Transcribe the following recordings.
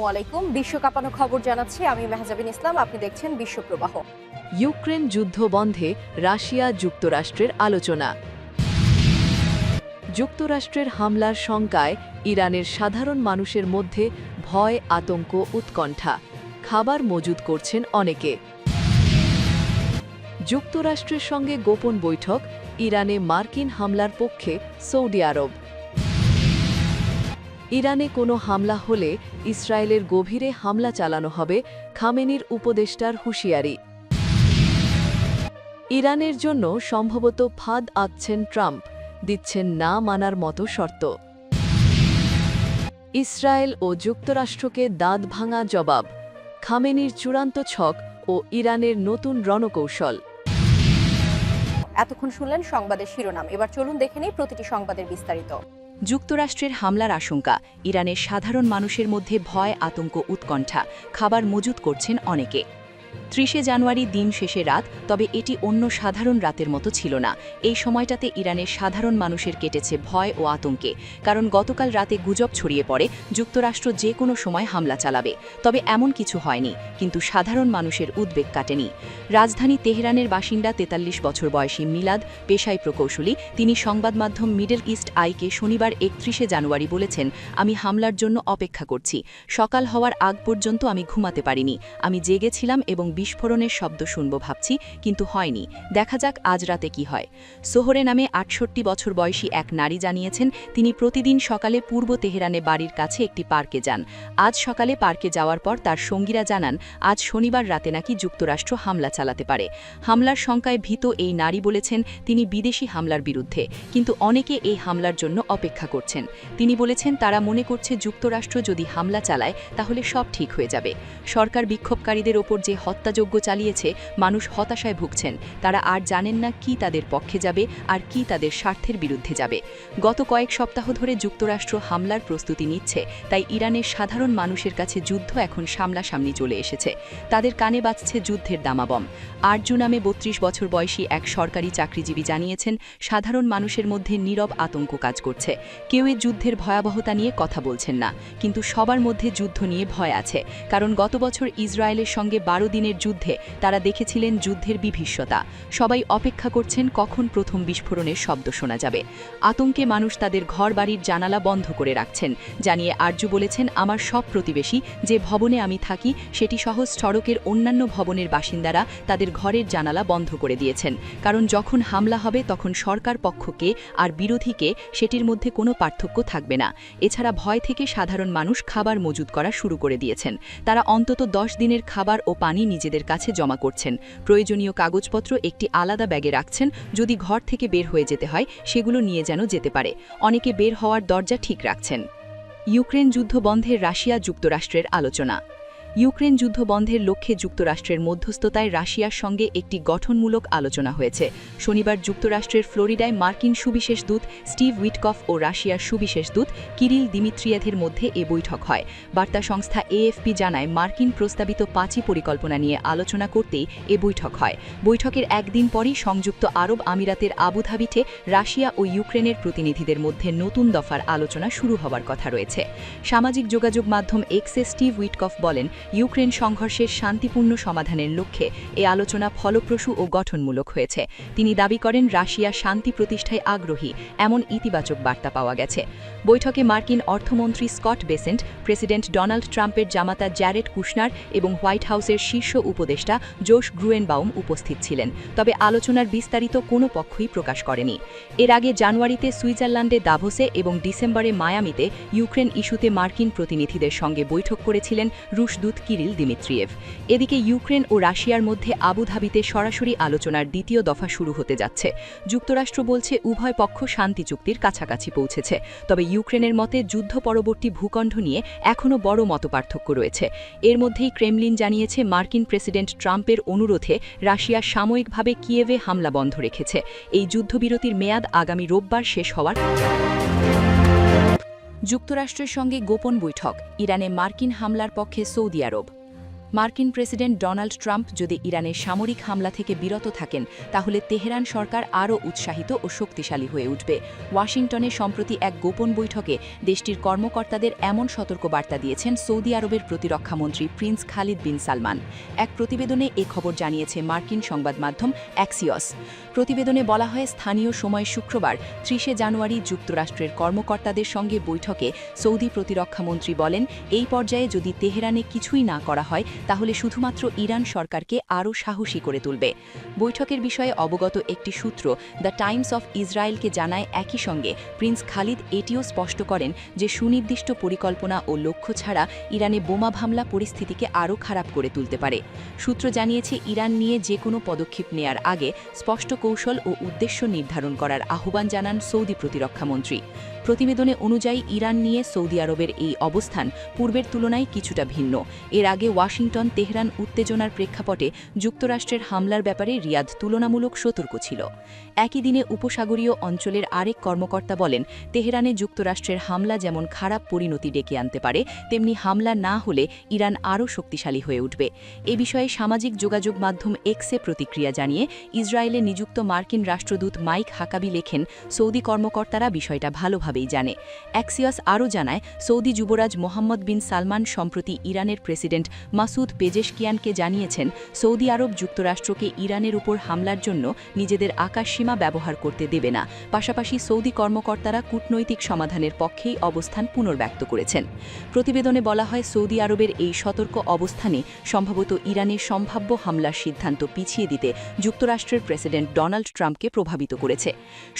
আসসালামু আলাইকুম। বিশ্ব খবর জানাচ্ছি আমি মেহজাবিন ইসলাম। আপনি দেখছেন বিশ্বপ্রবাহ ইউক্রেন যুদ্ধ বন্ধে রাশিয়া যুক্তরাষ্ট্রের আলোচনা। যুক্তরাষ্ট্রের হামলার শঙ্কায় ইরানের সাধারণ মানুষের মধ্যে ভয়, আতঙ্ক, উৎকণ্ঠা। খাবার মজুদ করছেন অনেকে। যুক্তরাষ্ট্রের সঙ্গে গোপন বৈঠক, ইরানে মার্কিন হামলার পক্ষে সৌদি আরব। ইরানে কোনো হামলা হলে ইসরায়েলের গভীরে হামলা চালানো হবে খামেনির উপদেষ্টার হুঁশিয়ারি। ইরানের জন্য সম্ভবত ফাঁদ আঁকছেন ট্রাম্প, দিচ্ছেন না মানার মতো শর্ত। ইসরায়েল ও যুক্তরাষ্ট্রকে দাঁত ভাঙা জবাব, খামেনির চূড়ান্ত ছক ও ইরানের নতুন রণকৌশল। এতক্ষণ শুনলেন সংবাদের শিরোনাম, এবার চলুন দেখে নিই প্রতিটি সংবাদের বিস্তারিত। যুক্তরাষ্ট্রের হামলার আশঙ্কা ইরানের সাধারণ মানুষের মধ্যে ভয় আতঙ্ক উৎকণ্ঠা খাবার মজুত করছেন অনেকে। ত্রিশে জানুয়ারি দিন শেষে রাত, তবে এটি অন্য সাধারণ রাতের মতো ছিল না। এই সময়টাতে ইরানের সাধারণ মানুষের কেটেছে ভয় ও আতঙ্কে, কারণ গতকাল রাতে গুজব ছড়িয়ে পড়ে, যুক্তরাষ্ট্র যে কোনো সময় হামলা চালাবে। তবে এমন কিছু হয়নি, কিন্তু সাধারণ মানুষের উদ্বেগ কাটেনি। রাজধানী তেহরানের বাসিন্দা তেতাল্লিশ বছর বয়সী মিলাদ পেশায় প্রকৌশলী, তিনি সংবাদ মাধ্যম মিডল ইস্ট আইকে শনিবার একত্রিশে জানুয়ারি বলেছেন, আমি হামলার জন্য অপেক্ষা করছি। সকাল হওয়ার আগ পর্যন্ত আমি ঘুমাতে পারিনি। আমি জেগেছিলাম এবং বিস্ফোরণের শব্দ শুনব ভাবছি, কিন্তু হয়নি। দেখা যাক আজ রাতে কি হয়। সোহরে নামে আটষট্টি বছর বয়সী এক নারী জানিয়েছেন, তিনি প্রতিদিন সকালে পূর্ব তেহরানে বাড়ির কাছে একটি পার্কে যান। আজ সকালে পার্কে যাওয়ার পর তার সঙ্গীরা জানান, আজ শনিবার রাতে নাকি যুক্তরাষ্ট্র হামলা চালাতে পারে। হামলার শঙ্কায় ভীত এই নারী বলেছেন, তিনি বিদেশি হামলার বিরুদ্ধে। কিন্তু অনেকে এই হামলার জন্য অপেক্ষা করছেন। তিনি বলেছেন, তারা মনে করছে যুক্তরাষ্ট্র যদি হামলা চালায়, তাহলে সব ঠিক হয়ে যাবে। সরকার বিক্ষোভকারীদের ওপর যে হত্যাযজ্ঞ চালিয়েছে, মানুষ হতাশায় ভুগছেন। তারা আর জানেন না কি তাদের পক্ষে যাবে আর কি তাদের স্বার্থের বিরুদ্ধে যাবে। গত কয়েক সপ্তাহ ধরে যুক্তরাষ্ট্র হামলার প্রস্তুতি নিচ্ছে, তাই ইরানের সাধারণ মানুষের কাছে যুদ্ধ এখন সামনাসামনি চলে এসেছে। তাদের কানে বাজছে যুদ্ধের দামাবম। আরজু নামে বত্রিশ বছর বয়সী এক সরকারি চাকরিজীবী জানিয়েছেন, সাধারণ মানুষের মধ্যে নীরব আতঙ্ক কাজ করছে। কেউ এ যুদ্ধের ভয়াবহতা নিয়ে কথা বলছেন না, কিন্তু সবার মধ্যে যুদ্ধ নিয়ে ভয় আছে, কারণ গত বছর ইসরায়েলের সঙ্গে বারো দিনের যুদ্ধে তারা দেখেছিলেন যুদ্ধের বিভীষতা। সবাই অপেক্ষা করছেন কখন প্রথম বিস্ফোরণের শব্দ শোনা যাবে। আতঙ্কে মানুষ তাদের ঘর বাড়ির জানালা বন্ধ করে রাখছেন, জানিয়ে আরজু বলেছেন, আমার সব প্রতিবেশী, যে ভবনে আমি থাকি, সেটি সহ সড়কের অন্যান্য ভবনের বাসিন্দারা তাদের ঘরের জানালা বন্ধ করে দিয়েছেন। কারণ যখন হামলা হবে, তখন সরকার পক্ষকে আর বিরোধীকে সেটির মধ্যে কোনো পার্থক্য থাকবে না। এছাড়া ভয় থেকে সাধারণ মানুষ খাবার মজুদ করা শুরু করে দিয়েছেন। তারা অন্তত দশ দিনের খাবার ও পানি নিজেদের কাছে জমা করছেন। প্রয়োজনীয় কাগজপত্র একটি আলাদা ব্যাগে রাখছেন, যদি ঘর থেকে বের হয়ে যেতে হয়, সেগুলো নিয়ে যেন যেতে পারে। অনেকে বের হওয়ার দরজা ঠিক রাখছেন। ইউক্রেন যুদ্ধ বন্ধের রাশিয়া যুক্তরাষ্ট্রের আলোচনা। ইউক্রেন যুদ্ধ বন্ধের লক্ষ্যে যুক্তরাষ্ট্রের মধ্যস্থতায় রাশিয়ার সঙ্গে একটি গঠনমূলক আলোচনা হয়েছে। শনিবার যুক্তরাষ্ট্রের ফ্লোরিডায় মার্কিন সুবিশেষ দূত স্টিভ উইটকফ ও রাশিয়ার সুবিশেষ দূত কিরিল দিমিত্রিয়াধের মধ্যে এ বৈঠক হয়। বার্তা সংস্থা এএফপি জানায়, মার্কিন প্রস্তাবিত পাঁচই পরিকল্পনা নিয়ে আলোচনা করতেই এ বৈঠক হয়। বৈঠকের একদিন পরই সংযুক্ত আরব আমিরাতের আবুধাবিতে রাশিয়া ও ইউক্রেনের প্রতিনিধিদের মধ্যে নতুন দফার আলোচনা শুরু হওয়ার কথা রয়েছে। সামাজিক যোগাযোগ মাধ্যম এক্সে স্টিভ উইটকফ বলেন ইউক্রেন সংঘর্ষের শান্তিপূর্ণ সমাধানের লক্ষ্যে এ আলোচনা ফলপ্রসূ ও গঠনমূলক হয়েছে। তিনি দাবি করেন, রাশিয়া শান্তি প্রতিষ্ঠায় আগ্রহী, এমন ইতিবাচক বার্তা পাওয়া গেছে। বৈঠকে মার্কিন অর্থমন্ত্রী স্কট বেসেন্ট, প্রেসিডেন্ট ডোনাল্ড ট্রাম্পের জামাতা জ্যারেড কুশনার এবং হোয়াইট হাউসের শীর্ষ উপদেষ্টা জোশ গ্রুয়েনবাউম উপস্থিত ছিলেন, তবে আলোচনার বিস্তারিত কোনো পক্ষই প্রকাশ করেনি। এর আগে জানুয়ারিতে সুইজারল্যান্ডে দাভোসে এবং ডিসেম্বরে মায়ামিতে ইউক্রেন ইস্যুতে মার্কিন প্রতিনিধিদের সঙ্গে বৈঠক করেছিলেন রুশ দূত কিরিল দিমিত্রিয়েভ। এদিকে ইউক্রেন ও রাশিয়ার মধ্যে আবুধাবিতে সরাসরি আলোচনার দ্বিতীয় দফা শুরু হতে যাচ্ছে। যুক্তরাষ্ট্র বলছে, উভয় পক্ষ শান্তি চুক্তির কাছাকাছি পৌঁছেছে। তবে ইউক্রেনের মতে, যুদ্ধ পরবর্তী ভূখণ্ড নিয়ে এখনও বড় মতপার্থক্য রয়েছে। এর মধ্যেই ক্রেমলিন জানিয়েছে, মার্কিন প্রেসিডেন্ট ট্রাম্পের অনুরোধে রাশিয়া সাময়িকভাবে কিয়েভে হামলা বন্ধ রেখেছে। এই যুদ্ধবিরতির মেয়াদ আগামী রোববার শেষ হওয়ার যুক্তরাষ্ট্রের সঙ্গে গোপন বৈঠক ইরানে মার্কিন হামলার পক্ষে সৌদি আরব। মার্কিন প্রেসিডেন্ট ডোনাল্ড ট্রাম্প যদি ইরানের সামরিক হামলা থেকে বিরত থাকেন, তাহলে তেহরান সরকার আরও উৎসাহিত ও শক্তিশালী হয়ে উঠবে। ওয়াশিংটনে সম্প্রতি এক গোপন বৈঠকে দেশটির কর্মকর্তাদের এমন সতর্কবার্তা দিয়েছেন সৌদি আরবের প্রতিরক্ষামন্ত্রী প্রিন্স খালিদ বিন সালমান। এক প্রতিবেদনে এ খবর জানিয়েছে মার্কিন সংবাদ মাধ্যম অ্যাক্সিয়স। প্রতিবেদনে বলা হয়, স্থানীয় সময় শুক্রবার ত্রিশে জানুয়ারি যুক্তরাষ্ট্রের কর্মকর্তাদের সঙ্গে বৈঠকে সৌদি প্রতিরক্ষামন্ত্রী বলেন, এই পর্যায়ে যদি তেহরানে কিছুই না করা হয় তাহলে শুধুমাত্র ইরান সরকারকে আরও সাহসী করে তুলবে। বৈঠকের বিষয়ে অবগত একটি সূত্র, দ্য টাইমস অফ ইসরায়েলকে জানায় একই সঙ্গে প্রিন্স খালিদ এটিও স্পষ্ট করেন যে সুনির্দিষ্ট পরিকল্পনা ও লক্ষ্য ছাড়া ইরানে বোমা হামলা পরিস্থিতিকে আরও খারাপ করে তুলতে পারে। সূত্র জানিয়েছে ইরান নিয়ে যে কোনো পদক্ষেপ নেয়ার আগে স্পষ্ট কৌশল ও উদ্দেশ্য নির্ধারণ করার আহ্বান জানান সৌদি প্রতিরক্ষামন্ত্রী প্রতিবেদনে অনুযায়ী ইরান নিয়ে সৌদি আরবের এই অবস্থান পূর্বের তুলনায় কিছুটা ভিন্ন। এর আগে ওয়াশিংটন, তেহরান উত্তেজনার প্রেক্ষাপটে যুক্তরাষ্ট্রের হামলার ব্যাপারে রিয়াদ তুলনামূলক সতর্ক ছিল। একই দিনে উপসাগরীয় অঞ্চলের আরেক কর্মকর্তা বলেন, তেহরানে যুক্তরাষ্ট্রের হামলা যেমন খারাপ পরিণতি ডেকে আনতে পারে, তেমনি হামলা না হলে ইরান আরও শক্তিশালী হয়ে উঠবে। এ বিষয়ে সামাজিক যোগাযোগ মাধ্যম এক্সে প্রতিক্রিয়া জানিয়ে ইসরায়েলে নিযুক্ত মার্কিন রাষ্ট্রদূত মাইক হাকাবি লেখেন, সৌদি কর্মকর্তারা বিষয়টা ভালোভাবেই জানে। অ্যাক্সিয়াস আরও জানায়, সৌদি যুবরাজ মোহাম্মদ বিন সালমান সম্প্রতি ইরানের প্রেসিডেন্ট মাসুদ পেজেশকিয়ানকে জানিয়েছেন, সৌদি আরব যুক্তরাষ্ট্রকে ইরানের উপর হামলার জন্য নিজেদের আকাশসীমা ব্যবহার করতে দেবে না। পাশাপাশি সৌদি কর্মকর্তারা কূটনৈতিক সমাধানের পক্ষেই অবস্থান পুনর্ব্যক্ত করেছেন। প্রতিবেদনে বলা হয়, সৌদি আরবের এই সতর্ক অবস্থানে সম্ভবত ইরানের সম্ভাব্য হামলার সিদ্ধান্ত পিছিয়ে দিতে যুক্তরাষ্ট্রের প্রেসিডেন্ট ডোনাল্ড ট্রাম্পকে প্রভাবিত করেছে।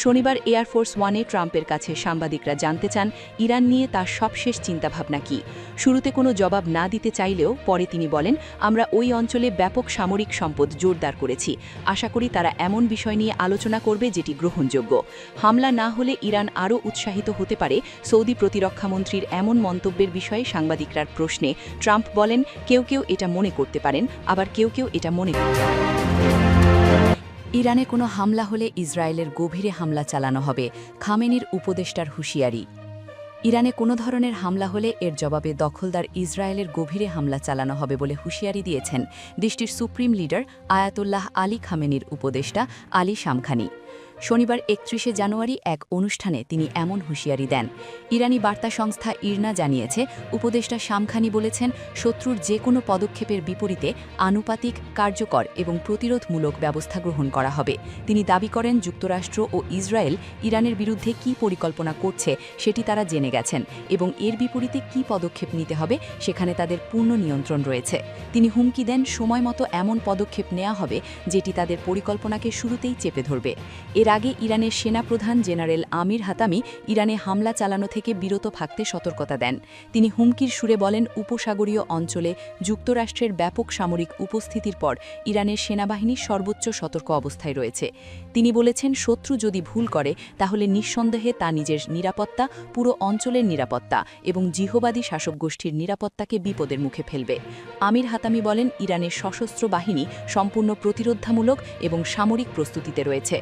শনিবার এয়ারফোর্স ওয়ানে ট্রাম্পের কাছে সাংবাদিকরা জানতে চান ইরান নিয়ে তার সবশেষ চিন্তাভাবনা কি। শুরুতে কোনো জবাব না দিতে চাইলেও পরে তিনি বলেন, আমরা ওই অঞ্চলে ব্যাপক সামরিক সম্পদ জোরদার করেছি। আশা করি তারা এমন বিষয় নিয়ে আলোচনা করবে যেটি গ্রহণযোগ্য। হামলা না হলে ইরান আরও উৎসাহিত হতে পারে। সৌদি প্রতিরক্ষামন্ত্রীর এমন মন্তব্যের বিষয়ে সাংবাদিকরার প্রশ্নে ট্রাম্প বলেন, কেউ কেউ এটা মনে করতে পারেন, আবার কেউ কেউ এটা মনে ইরানে কোনো হামলা হলে ইসরায়েলের গভীরে হামলা চালানো হবে, খামেনির উপদেষ্টার হুঁশিয়ারি। ইরানে কোনো ধরনের হামলা হলে এর জবাবে দখলদার ইসরায়েলের গভীরে হামলা চালানো হবে বলে হুঁশিয়ারি দিয়েছেন দেশটির সুপ্রিম লিডার আয়াতুল্লাহ আলী খামেনির উপদেষ্টা আলী শামখানি। শনিবার একত্রিশে জানুয়ারি এক অনুষ্ঠানে তিনি এমন হুঁশিয়ারি দেন। ইরানি বার্তা সংস্থা ইরনা জানিয়েছে, উপদেষ্টা শামখানি বলেছেন, শত্রুর যে কোনো পদক্ষেপের বিপরীতে আনুপাতিক, কার্যকর এবং প্রতিরোধমূলক ব্যবস্থা গ্রহণ করা হবে। তিনি দাবি করেন, যুক্তরাষ্ট্র ও ইসরায়েল ইরানের বিরুদ্ধে কী পরিকল্পনা করছে সেটি তারা জেনে গেছেন এবং এর বিপরীতে কী পদক্ষেপ নিতে হবে সেখানে তাদের পূর্ণ নিয়ন্ত্রণ রয়েছে। তিনি হুমকি দেন সময় মতো এমন পদক্ষেপ নেওয়া হবে যেটি তাদের পরিকল্পনাকে শুরুতেই চেপে ধরবে। এর আগে ইরানের সেনাপ্রধান জেনারেল আমির হাতামি ইরানে হামলা চালানো থেকে বিরত থাকতে সতর্কতা দেন। তিনি হুমকির সুরে বলেন, উপসাগরীয় অঞ্চলে যুক্তরাষ্ট্রের ব্যাপক সামরিক উপস্থিতির পর ইরানের সেনাবাহিনী সর্বোচ্চ সতর্ক অবস্থায় রয়েছে। তিনি বলেছেন, শত্রু যদি ভুল করে, তাহলে নিঃসন্দেহে তা নিজের নিরাপত্তা, পুরো অঞ্চলের নিরাপত্তা এবং জিহবাদী শাসক গোষ্ঠীর নিরাপত্তাকে বিপদের মুখে ফেলবে। আমির হাতামি বলেন, ইরানের সশস্ত্র বাহিনী সম্পূর্ণ প্রতিরোধামূলক এবং সামরিক প্রস্তুতিতে রয়েছে।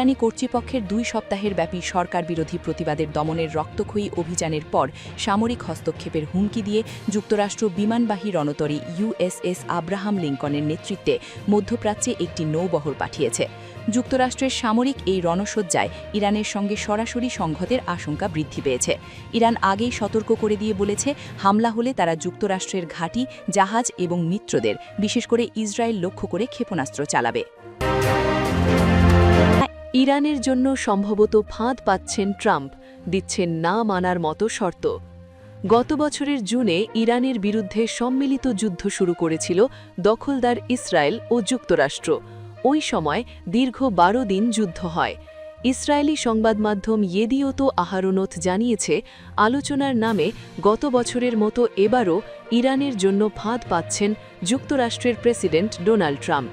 ইরানি কর্তৃপক্ষের দুই সপ্তাহের ব্যাপী সরকার বিরোধী প্রতিবাদের দমনের রক্তক্ষয়ী অভিযানের পর সামরিক হস্তক্ষেপের হুমকি দিয়ে যুক্তরাষ্ট্র বিমানবাহী রণতরী ইউএসএস আব্রাহাম লিঙ্কনের নেতৃত্বে মধ্যপ্রাচ্যে একটি নৌবহর পাঠিয়েছে। যুক্তরাষ্ট্রের সামরিক এই রণসজ্জায় ইরানের সঙ্গে সরাসরি সংঘাতের আশঙ্কা বৃদ্ধি পেয়েছে। ইরান আগেই সতর্ক করে দিয়ে বলেছে, হামলা হলে তারা যুক্তরাষ্ট্রের ঘাঁটি, জাহাজ এবং মিত্রদের, বিশেষ করে ইসরায়েল লক্ষ্য করে ক্ষেপণাস্ত্র চালাবে। ইরানের জন্য সম্ভবত ফাঁদ পাচ্ছেন ট্রাম্প, দিচ্ছেন না মানার মতো শর্ত। গত বছরের জুনে ইরানের বিরুদ্ধে সম্মিলিত যুদ্ধ শুরু করেছিল দখলদার ইসরায়েল ও যুক্তরাষ্ট্র। ওই সময় দীর্ঘ বারো দিন যুদ্ধ হয়। ইসরায়েলি সংবাদ মাধ্যম ইয়েদিওতো আহারোনথ জানিয়েছে, আলোচনার নামে গত বছরের মতো এবারও ইরানের জন্য ফাঁদ পাচ্ছেন যুক্তরাষ্ট্রের প্রেসিডেন্ট ডোনাল্ড ট্রাম্প।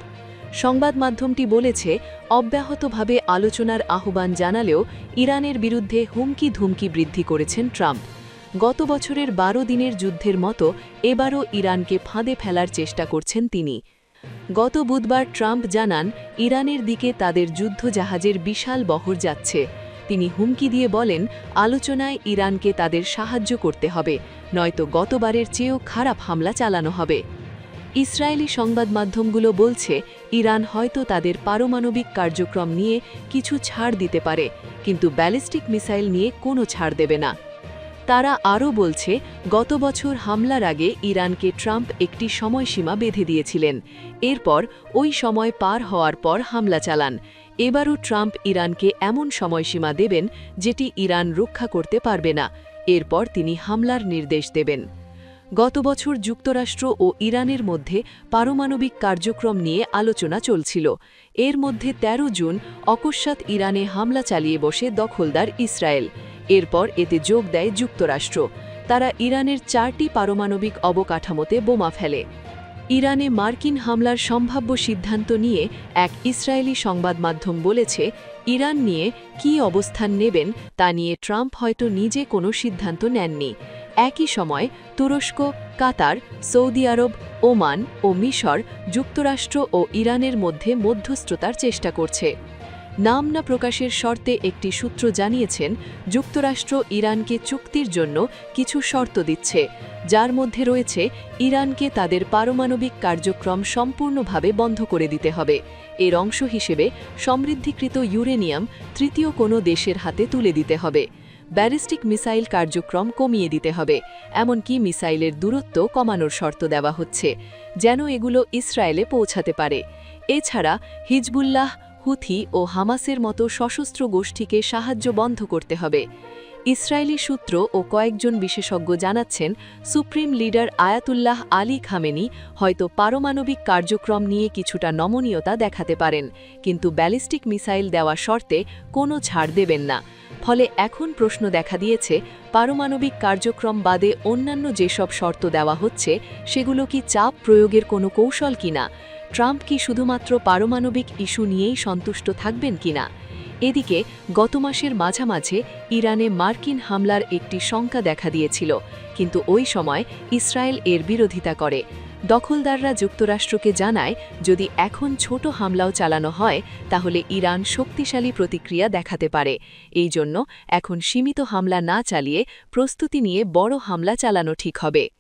সংবাদ মাধ্যমটি বলেছে, অব্যাহতভাবে আলোচনার আহ্বান জানালেও ইরানের বিরুদ্ধে হুমকি ধুমকি বৃদ্ধি করেছেন ট্রাম্প। গত বছরের বারো দিনের যুদ্ধের মতো এবারও ইরানকে ফাঁদে ফেলার চেষ্টা করছেন তিনি। গত বুধবার ট্রাম্প জানান, ইরানের দিকে তাদের যুদ্ধজাহাজের বিশাল বহর যাচ্ছে। তিনি হুমকি দিয়ে বলেন, আলোচনায় ইরানকে তাদের সাহায্য করতে হবে, নয়তো গতবারের চেয়েও খারাপ হামলা চালানো হবে। ইসরায়েলি সংবাদ মাধ্যমগুলো বলছে, ইরান হয়তো তাদের পারমাণবিক কার্যক্রম নিয়ে কিছু ছাড় দিতে পারে, কিন্তু ব্যালিস্টিক মিসাইল নিয়ে কোনো ছাড় দেবে না। তারা আরও বলছে, গত বছর হামলার আগে ইরানকে ট্রাম্প একটি সময়সীমা বেঁধে দিয়েছিলেন। এরপর ওই সময় পার হওয়ার পর হামলা চালান। এবারও ট্রাম্প ইরানকে এমন সময়সীমা দেবেন, যেটি ইরান রক্ষা করতে পারবে না। এরপর তিনি হামলার নির্দেশ দেবেন। গত বছর যুক্তরাষ্ট্র ও ইরানের মধ্যে পারমাণবিক কার্যক্রম নিয়ে আলোচনা চলছিল। এর মধ্যে ১৩ জুন অকস্মাৎ ইরানে হামলা চালিয়ে বসে দখলদার ইসরায়েল। এরপর এতে যোগ দেয় যুক্তরাষ্ট্র। তারা ইরানের চারটি পারমাণবিক অবকাঠামোতে বোমা ফেলে। ইরানে মার্কিন হামলার সম্ভাব্য সিদ্ধান্ত নিয়ে এক ইসরায়েলি সংবাদ মাধ্যম বলেছে, ইরান নিয়ে কী অবস্থান নেবেন তা নিয়ে ট্রাম্প হয়তো নিজে কোনো সিদ্ধান্ত নেননি। একই সময় তুরস্ক, কাতার, সৌদি আরব, ওমান ও মিশর যুক্তরাষ্ট্র ও ইরানের মধ্যে মধ্যস্থতার চেষ্টা করছে। নাম না প্রকাশের শর্তে একটি সূত্র জানিয়েছেন, যুক্তরাষ্ট্র ইরানকে চুক্তির জন্য কিছু শর্ত দিচ্ছে, যার মধ্যে রয়েছে, ইরানকে তাদের পারমাণবিক কার্যক্রম সম্পূর্ণভাবে বন্ধ করে দিতে হবে। এর অংশ হিসেবে সমৃদ্ধিকৃত ইউরেনিয়াম তৃতীয় কোনো দেশের হাতে তুলে দিতে হবে। ব্যালিস্টিক মিসাইল কার্যক্রম কমিয়ে দিতে হবে, এমনকি মিসাইলের দূরত্ব কমানোর শর্ত দেওয়া হচ্ছে, যেন এগুলো ইসরায়েলে পৌঁছাতে পারে। এছাড়া হিজবুল্লাহ, হুথি ও হামাসের মতো সশস্ত্র গোষ্ঠীকে সাহায্য বন্ধ করতে হবে। ইসরায়েলি সূত্র ও কয়েকজন বিশেষজ্ঞ জানাচ্ছেন, supreme leader Ayatollah Ali Khamenei হয়তো পারমাণবিক কার্যক্রম নিয়ে কিছুটা নমনীয়তা দেখাতে পারেন, কিন্তু ব্যালিস্টিক মিসাইল দেওয়া শর্তে কোনো ছাড় দেবেন না। ফলে এখন প্রশ্ন দেখা দিয়েছে, পারমাণবিক কার্যক্রম বাদে অন্যান্য যেসব শর্ত দেওয়া হচ্ছে, সেগুলো কি চাপ প্রয়োগের কোনো কৌশল কিনা? ট্রাম্প কি শুধুমাত্র পারমাণবিক ইস্যু নিয়েই সন্তুষ্ট থাকবেন কিনা? এদিকে, গত মাসের মাঝামাঝে ইরানে মার্কিন হামলার একটি শঙ্কা দেখা দিয়েছিল, কিন্তু ওই সময় ইসরায়েল এর বিরোধিতা করে। দখলদাররা যুক্তরাষ্ট্রকে জানায়, যদি এখন ছোট হামলাও চালানো হয়, তাহলে ইরান শক্তিশালী প্রতিক্রিয়া দেখাতে পারে। এই জন্য এখন সীমিত হামলা না চালিয়ে প্রস্তুতি নিয়ে বড় হামলা চালানো ঠিক হবে।